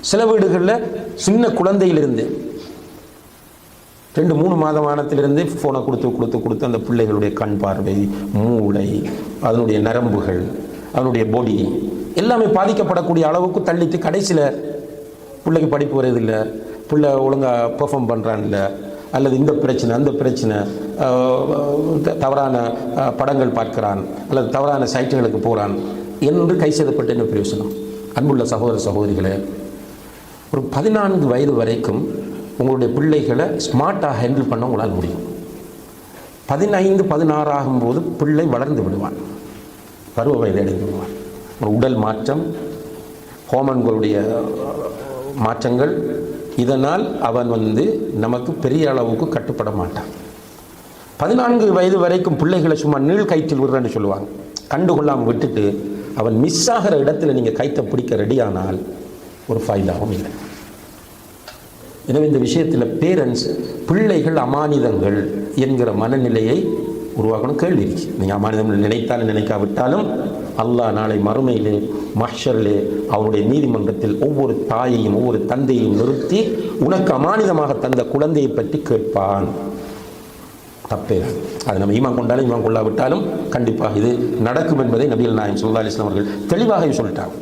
சில வீடுகளில் சின்ன குழந்தையிலிருந்து ரெண்டு மூணு மாதமானத்திலிருந்து ஃபோனை கொடுத்து கொடுத்து கொடுத்து அந்த பிள்ளைகளுடைய கண் பார்வை மூளை அதனுடைய நரம்புகள் அதனுடைய பொடி எல்லாமே பாதிக்கப்படக்கூடிய அளவுக்கு தள்ளித்து கடைசியில் பிள்ளைக்கு படிப்பு வர்றதில்லை. பிள்ளை ஒழுங்காக பெர்ஃபார்ம் பண்ணுறான் இல்லை. அல்லது இந்த பிரச்சனை அந்த பிரச்சனை த- தவறான படங்கள் பார்க்கிறான் அல்லது தவறான சைட்டுகளுக்கு போகிறான் என்று கை செய்தப்பட்ட என்ன பிரயோசனம்? அன்புள்ள சகோதர சகோதரிகளே ஒரு பதினான்கு வயது வரைக்கும் உங்களுடைய பிள்ளைகளை ஸ்மார்ட்டாக ஹேண்டில் பண்ண உங்களால் முடியும். பதினைந்து பதினாறு ஆகும்போது பிள்ளை வளர்ந்து விடுவான் பருவ வயது அடைந்து விடுவான் ஒரு உடல் மாற்றம் ஹோமன்களுடைய மாற்றங்கள் இதனால் அவன் வந்து நமக்கு பெரிய அளவுக்கு கட்டுப்பட மாட்டான். பதினான்கு வயது வரைக்கும் பிள்ளைகளை சும்மா நீள் கயிற்றில் விடுறேன்னு சொல்லுவாங்க. கண்டுகொள்ளாமல் விட்டுட்டு அவன் மிஸ் ஆகிற இடத்துல நீங்கள் கைத்தை பிடிக்க ரெடியானால் ஒரு ஃபைலாகவும் இல்லை. எனவே இந்த விஷயத்தில் பேரண்ட்ஸ் பிள்ளைகள் அமானிதங்கள் என்கிற மனநிலையை உருவாக்கணும் கேள்வி இருக்கு. நீங்கள் அமானிதம் நினைத்தாலும் நினைக்காவிட்டாலும் அல்லாஹ் நாளை மறுமையிலே மஹ்ஷரிலே அவருடைய நீதிமன்றத்தில் ஒவ்வொரு தாயையும் ஒவ்வொரு தந்தையையும் நிறுத்தி உனக்கு அமானிதமாக தந்த குழந்தையை பற்றி கேட்பான். தப்பே அது நம்ம ஈமான் கொண்டாலும் ஈமான் கொள்ளாவிட்டாலும் கண்டிப்பாக இது நடக்கும் என்பதை நபிகள் நாயம் சுல்லா அலிஸ்லாம் அவர்கள் தெளிவாக சொல்லிட்டாங்க.